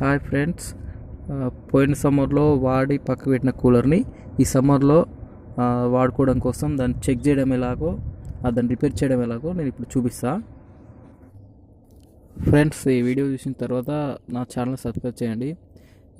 Hi friends. పోయిన సమ్మర్లో వాడి పక్క పెట్టిన కూలర్ని ఈ సమ్మర్లో వాడుకోవడం కోసం దాన్ని చెక్ చేయడం ఎలాగో దాన్ని రిపేర్ చేయడం ఎలాగో నేను ఇప్పుడు చూపిస్తా. ఫ్రెండ్స్ ఈ వీడియో చూసిన తర్వాత నా ఛానల్ సబ్స్క్రైబ్ చేయండి.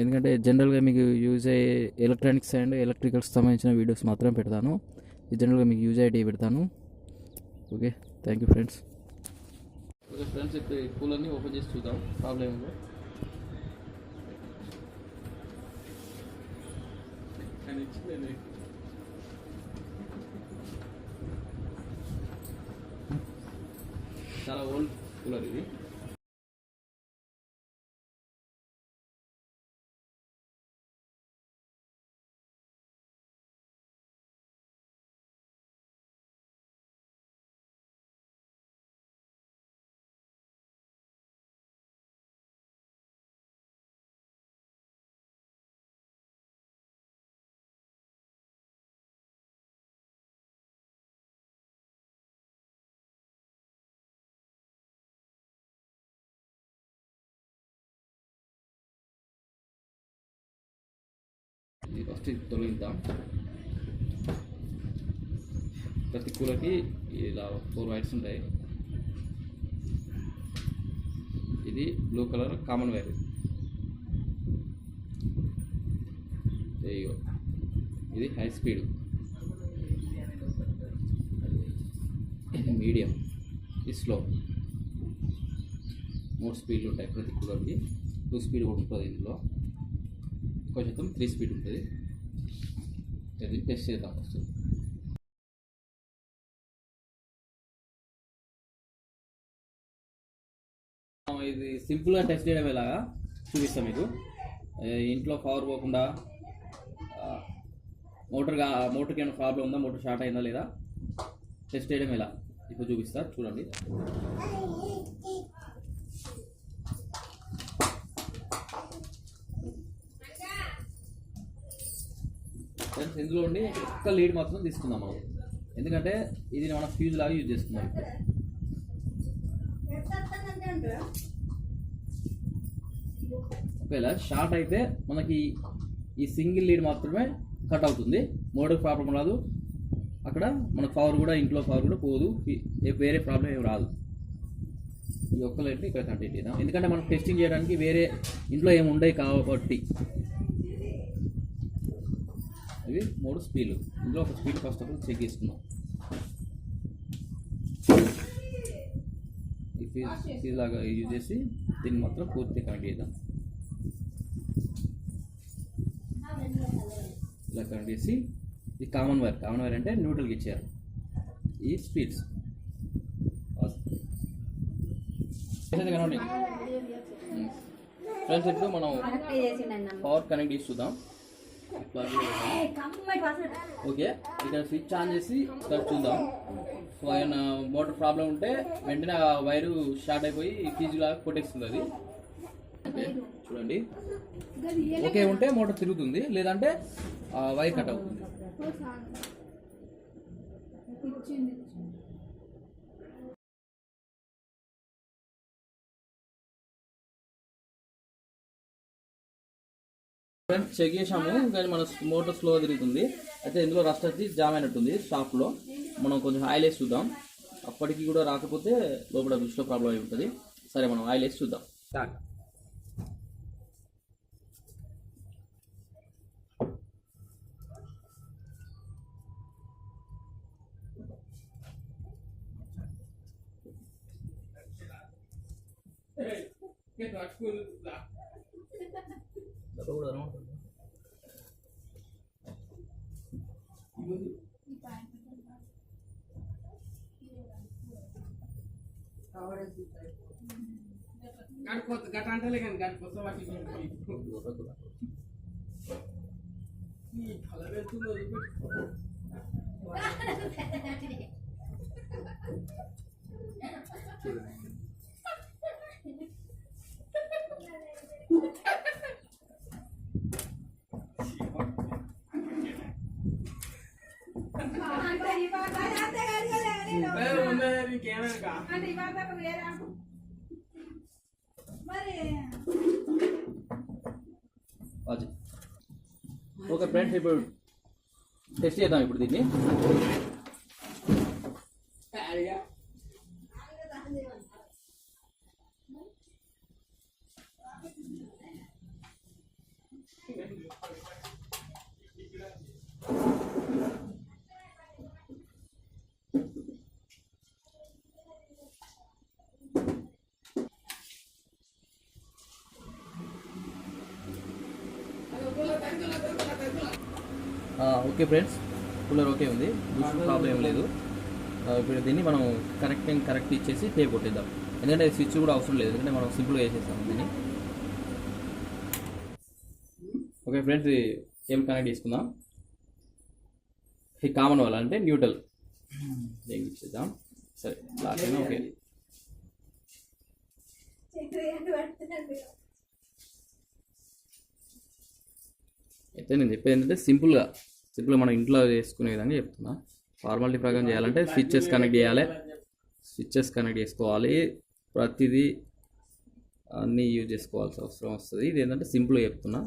ఎందుకంటే జనరల్గా మీకు యూజ్ అయ్యే ఎలక్ట్రానిక్స్ అండ్ ఎలక్ట్రికల్స్ సంబంధించిన వీడియోస్ మాత్రం పెడతాను. జనరల్గా మీకు యూజ్ అయ్యేటివి పెడతాను. Okay thank you friends. Okay friends ఇప్పుడు కూలర్ని ఓపెన్ చేసి చూద్దాం. ప్రాబ్లం ఏమో చాలా ఓల్డ్ కూలర్ ఇది. ఇది ఫస్ట్ ఇది తొలగిద్దాం. ప్రతి కూలకి ఇలా ఫోర్ వైర్స్ ఉంటాయి. ఇది బ్లూ కలర్ కామన్ వైర్. ఇది హై స్పీడ్. ఇది మీడియం. ఇది స్లో. మూడు స్పీడ్లు ఉంటాయి ప్రతి కూలర్కి టూ స్పీడ్ కూడా ఉంటుంది ఇందులో. ఎక్కువ శాతం త్రీ స్పీడ్ ఉంటుంది. అది టెస్ట్ చేద్దాం ఫస్ట్ ఇది సింపుల్గా టెస్ట్ చేయడం ఎలాగా? చూపిస్తాం మీకు. ఇంట్లో పవర్ పోకుండా మోటార్ మోటార్కి ఏమైనా ప్రాబ్లం ఉందా? మోటార్ షార్ట్ అయిందా లేదా? టెస్ట్ చేయడం ఎలా? ఇప్పుడు చూపిస్తా చూడండి. ఫ్రెండ్స్ ఇందులో ఉండి ఒక్క లీడ్ మాత్రం తీసుకుందాం మనం. ఎందుకంటే ఇది మనం ఫ్యూజ్ లాగా యూజ్ చేస్తున్నాం ఒకవేళ షార్ట్ అయితే మనకి ఈ సింగిల్ లీడ్ మాత్రమే కట్ అవుతుంది. మోడర్ ప్రాబ్లం రాదు. అక్కడ మన పవర్ కూడా ఇంట్లో పవర్ కూడా పోదు. వేరే ప్రాబ్లం ఏమి రాదు. ఈ ఒక్క లైట్ ఇక్కడ కంటిన్యూ చేద్దాం. ఎందుకంటే మనం టెస్టింగ్ చేయడానికి వేరే ఇంట్లో ఏమి ఉండవు కాబట్టి. ఇవి మూడు స్పీడ్లు ఇందులో ఒక speed first of all check చేసుకుందాం. ఈ ఫీజ్ ఫీజ్ లాగా యూజ్ చేసి దీన్ని మాత్రం పూర్తిగా కనెక్ట్ చేద్దాం. ఇలా కనెక్ట్ చేసి ఇది కామన్ వైర్. కామన్ వైర్ అంటే న్యూట్రల్కి ఇచ్చారు. ఈ స్పీడ్స్. ఫ్రెండ్స్ ఇప్పుడు మనం పవర్ కనెక్ట్ చేసి చూద్దాం. ఓకే ఇక్కడ స్విచ్ ఆన్ చేసి ఇక్కడ చూద్దాం. సో ఏమైనా మోటార్ ప్రాబ్లం ఉంటే వెంటనే ఆ వైరు షార్ట్ అయిపోయి ఫీజు లాగా కొట్టేస్తుంది అది. ఓకే చూడండి. ఓకే ఉంటే మోటార్ తిరుగుతుంది లేదంటే వైర్ కట్ అవుతుంది. ఫ్రెండ్స్ చెక్ చేసాము కానీ మన మోటార్ స్లో తిరుగుతుంది. అయితే ఇందులో రస్ట్ వచ్చి జామ్ అయినట్టుంది షాప్లో. మనం కొంచెం ఆయిల్ వేసి చూద్దాం. అప్పటికి కూడా రాకపోతే లోపల బ్రిడ్జ్లో ప్రాబ్లం అయి ఉంటుంది. సరే మనం ఆయిల్ వేసి చూద్దాం స్టార్ట్ గట్ట అంటలే కానీ గట్ట కొత్త వాటి కలర్ వెళ్తుందో నీకేమైనా అంటే ఇవాళ దాకా వేరే ఆకు. మరి ఓకే ఫ్రెండ్స్ ఇప్పుడు టెస్ట్ చేద్దాం ఇప్పుడు దీన్ని ఆ, ఓకే ఫ్రెండ్స్ కూలర్ ఓకే ఉంది బూస్ట్ ప్రాబ్లం ఏం లేదు. ఇప్పుడు దీన్ని మనం కరెక్ట్ కరెక్ట్ ఇచ్చేసి టేప్ కొట్టేద్దాం. ఎందుకంటే స్విచ్ కూడా అవసరం లేదు ఎందుకంటే మనం సింపుల్గా వేసేస్తాం దీన్ని. ఓకే ఫ్రెండ్స్ ఇది కేబుల్ కనెక్ట్ చేసుకుందాం. ఇది కామన్ వాళ్ళ అంటే న్యూట్రల్. దీనికి ఇచ్చేద్దాం? సరే లాస్ట్ ఓకే. అయితే నేను చెప్పేది ఏంటంటే సింపుల్గా సింపుల్గా మనం ఇంట్లో చేసుకునే విధంగా చెప్తున్నా. ఫార్మాలిటీ ప్రకారం చేయాలంటే స్విచ్చెస్ కనెక్ట్ చేయాలి. స్విచ్చెస్ కనెక్ట్ చేసుకోవాలి. ప్రతిదీ అన్నీ యూజ్ చేసుకోవాల్సిన అవసరం వస్తుంది. ఇది ఏంటంటే సింపుల్గా చెప్తున్నా.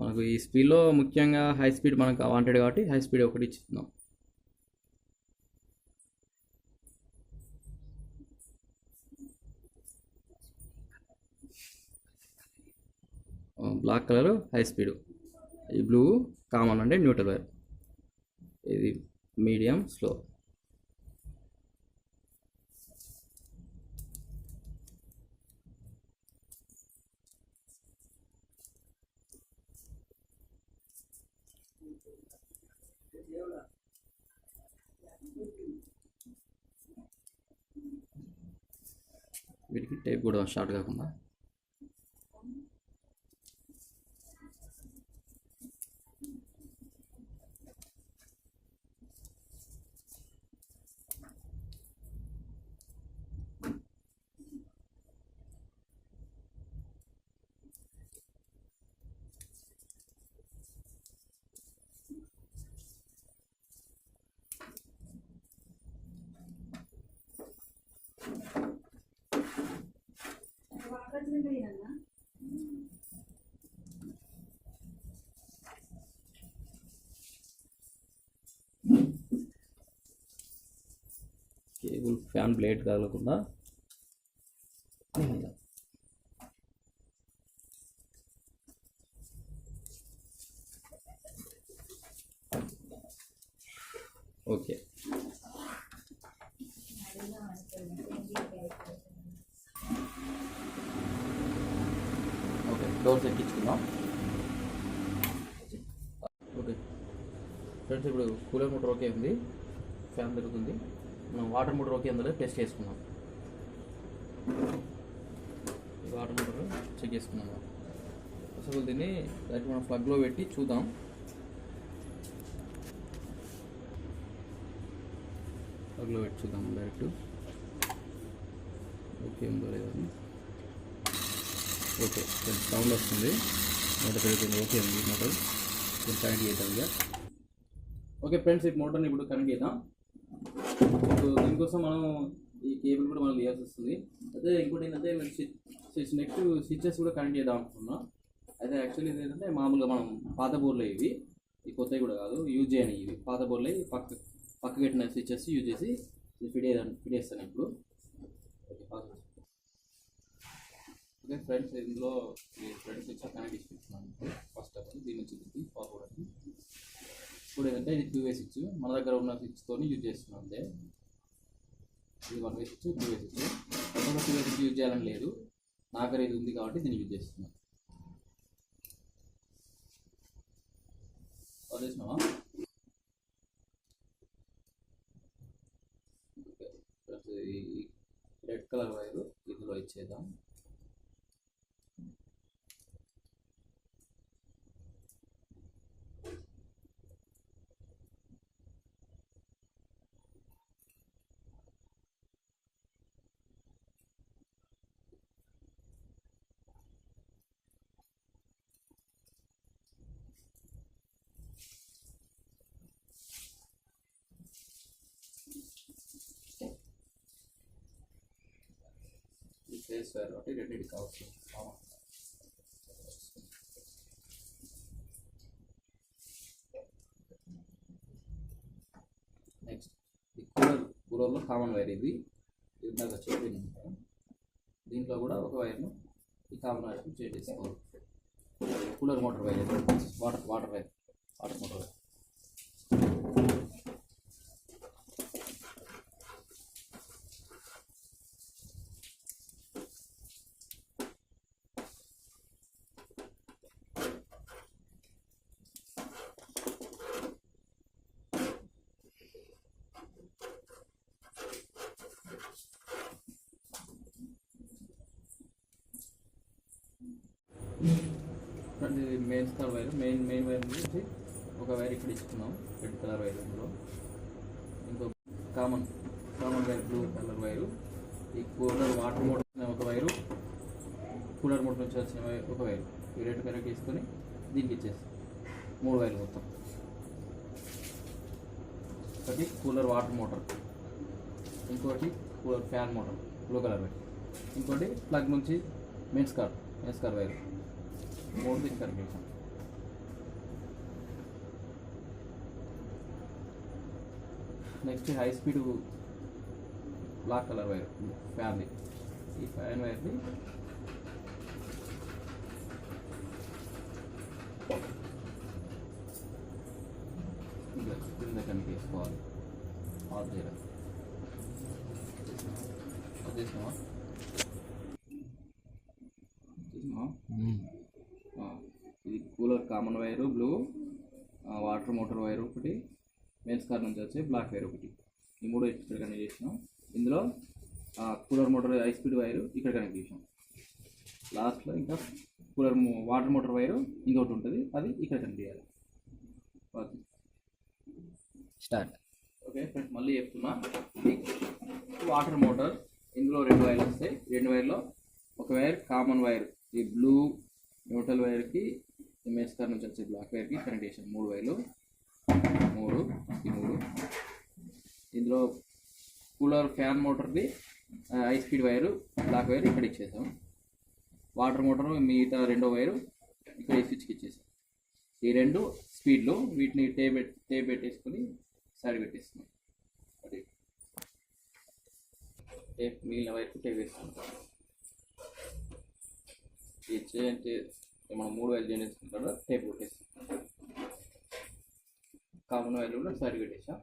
మనకు ఈ స్పీడ్లో ముఖ్యంగా హై స్పీడ్ మనకు వాంటెడ్ కాబట్టి హై స్పీడ్ ఒకటి ఇస్తున్నాం బ్లాక్ కలర్ హై స్పీడ్. ఈ బ్లూ కామన్ అంటే న్యూట్రల్ వైర్. ఇది మీడియం స్లో. వీటికి టైప్ కూడా షార్ట్ కాకుండా. కేబుల్ ఫ్యాన్ బ్లేడ్ తగలకుండా ఓకే ఓకే డోర్స్ ఎక్కించుకుందాం ఓకే. ఫ్రెండ్స్ ఇప్పుడు కూలర్ మోటార్ ఓకే ఉంది. ఫ్యాన్ దొరుకుతుంది. మనం వాటర్ మోటార్ ఓకే అందులో టెస్ట్ చేసుకుందాం. వాటర్ మోటార్ చెక్ చేసుకుందాం. అసలు దీన్ని డైరెక్ట్ మనం ప్లగ్లో పెట్టి చూద్దాం. ప్లగ్లో పెట్టి చూద్దాం డైరెక్ట్. ఓకే ఉందో లేదో ఓకే సౌండ్ వస్తుంది. మోటార్ పెరుగుతుంది. ఓకే అండి మోటార్ దీన్ని కనెక్ట్ చేద్దాం ఇక. ఓకే ఫ్రెండ్స్ ఈ మోటార్ని ఇప్పుడు కనెక్ట్ చేద్దాం. ఇప్పుడు దీనికోసం మనం ఈ కేబుల్ కూడా మనం తీయాల్సి వస్తుంది. అయితే ఇంకోటి ఏంటంటే మీరు స్విచ్ నెక్స్ట్ స్విచ్చెస్ కూడా కనెక్ట్ చేద్దాం అనుకున్నాం అయితే యాక్చువల్లీ ఏంటంటే మామూలుగా మనం పాత బోర్లు ఇవి. ఈ కొత్తవి కూడా కాదు యూజ్ చేయని ఇవి. పాత బోర్లు పక్క పక్క పెట్టిన స్విచ్చెస్ యూజ్ చేసి ఫిట్ ఫిట్ చేస్తాను ఇప్పుడు ఓకే పాత ఓకే ఫ్రెండ్స్ ఇందులో ఈ ఫ్రెండ్స్ వచ్చి కనెక్ట్ చేసుకుంటున్నాను ఫస్ట్ ఆఫ్ ఆల్ దీని నుంచి దీనికి ఫార్వర్డ్ అని. ఇప్పుడు ఏంటంటే ఇది టూ వే స్విచ్ మన దగ్గర ఉన్న స్విచ్తో యూజ్ చేస్తున్నాం అంతే. ఇది one way switch two way switch కొత్తగా టూ వే స్విచ్ యూజ్ చేయాలని లేదు. నా దగ్గర ఇది ఉంది కాబట్టి దీన్ని యూజ్ చేస్తున్నాం. వదిలేసినావా రెడ్ కలర్ వైరు ఇందులో ఇచ్చేద్దాం. రేడియస్ వైర్ రెండింటి కావచ్చు. నెక్స్ట్ ఈ కూలర్ కూలర్లో కామన్ వైర్ ఇది ఇందాక చెప్పింది దీంట్లో కూడా ఒక వైర్ను ఈ కామన్ వైర్ చేంజ్ చేసుకోవాలి. Cooler motor wire water water wire water motor wire ఇది main star wire main main wire నుంచి ఒక వైర్ ఇక్కడ ఇచ్చుకున్నాం రెడ్ కలర్ వైర్ ఇందులో ఇంకో common common wire blue colour wire ఈ కూలర్ వాటర్ మోటార్ ఒక wire cooler motor నుంచి వచ్చిన ఒక వైర్ ఈ రెండు కనెక్ట్ చేసుకొని దీనికి ఇచ్చేస్తాం. మూడు వైర్లు మొత్తం. ఒకటి కూలర్ వాటర్ మోటార్ ఇంకోటి cooler fan motor blue colour wire ఇంకోటి ప్లగ్ నుంచి mains car mains car wire మూడు దీనికి కనెక్ట్ చేసాం next high speed black colour wire ఫ్యాన్ది ఈ ఫ్యాన్ వైర్ని ఇలా కింద కనెక్ట్ చేసుకోవాలి ఆఫ్ చేయాలి ఆఫ్ చేసినావా చేసినావా ఆ, ఇది cooler common wire blue water motor wire ఒకటి మెయిన్స్ కార్ నుంచి వచ్చే బ్లాక్ వైర్ ఒకటి. ఈ మూడు ఇక్కడ కనెక్ట్ చేసినాం. ఇందులో cooler motor high speed wire ఇక్కడ కనెక్ట్ చేసాం లాస్ట్లో ఇంకా కూలర్ వాటర్ మోటార్ వైరు ఇంకొకటి ఉంటుంది అది ఇక్కడ కనెక్ట్ చేయాలి. స్టార్ట్. ఓకే ఫ్రెండ్స్ మళ్ళీ చెప్తున్నా. వాటర్ మోటార్ ఇందులో రెండు వైర్లు వస్తాయి. రెండు వైర్లో ఒక వైర్ కామన్ వైర్ ఈ బ్లూ న్యూట్రల్ వైర్కి ఎంఎస్ కార్ నుంచి వచ్చే బ్లాక్ వైర్కి కనెక్ట్ చేసాం మూడు వైర్లు. మూడు ఈ మూడు. ఇందులో cooler fan మోటార్ది high speed wire black wire ఇక్కడ ఇచ్చేసాం. వాటర్ మోటార్ మిగతా రెండో వైరు ఇక్కడ స్విచ్కి ఇచ్చేసాం. ఈ రెండు స్పీడ్లు వీటిని టే పెట్ టే పెట్టేసుకొని సైడ్ పెట్టేస్తున్నాం. అది. టేప్ మిగిలిన వైపు టేప్ వేసుకుంటాం ఈ మనం మూడు వైర్లు చేసుకుంటారో టేప్ కొట్టేస్తాం కామన్ వైర్లు కూడా సైడ్ పెట్టేసాం.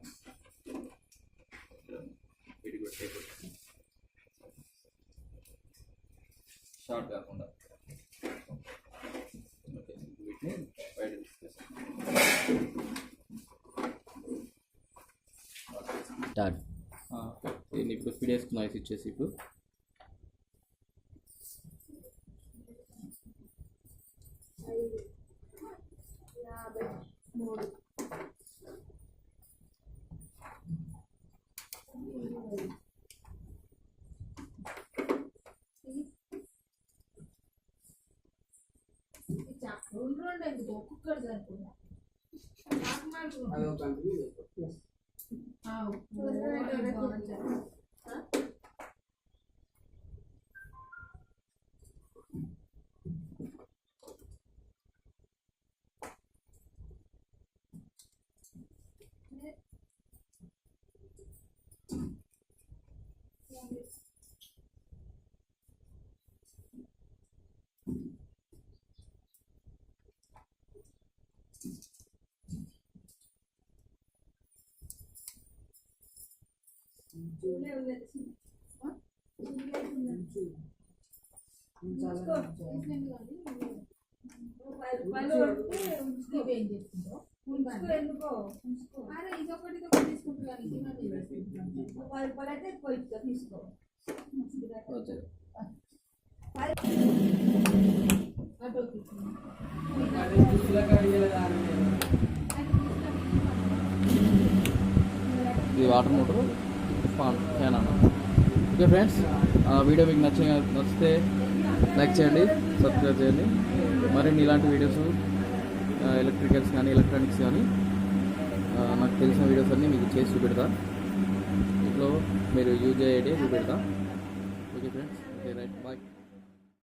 వీటి కూడా టేప్ పెట్టేసాం షార్ట్ కాకుండా ఓకే వీటిని బయట తీసుకొస్తాం ఇప్పుడు ఫీడ్ వేసుకున్న ఐస్ ఇచ్చేసి ఇప్పుడు I don't later. Yes. Oh. Huh? Thank you. అరే ఇదొకటి ఇదొకటి తీసుకుంటున్నాను ఇది పది రూపాయలు అయితే పోయి తీసుకో ఓకే అటు ఇది వాటర్ మోటార్? ఫామ్ ఫ్యాన్ ఓకే ఫ్రెండ్స్ ఆ వీడియో మీకు నచ్చ నచ్చితే లైక్ చేయండి సబ్స్క్రైబ్ చేయండి. మరిన్ని ఇలాంటి వీడియోస్ ఎలక్ట్రికల్స్ కానీ ఎలక్ట్రానిక్స్ కానీ నాకు తెలిసిన వీడియోస్ అన్నీ మీకు చేసి చూపెడతా. ఇంట్లో మీరు యూజ్ అయ్యేటి చూపెడతా. Okay friends okay right bye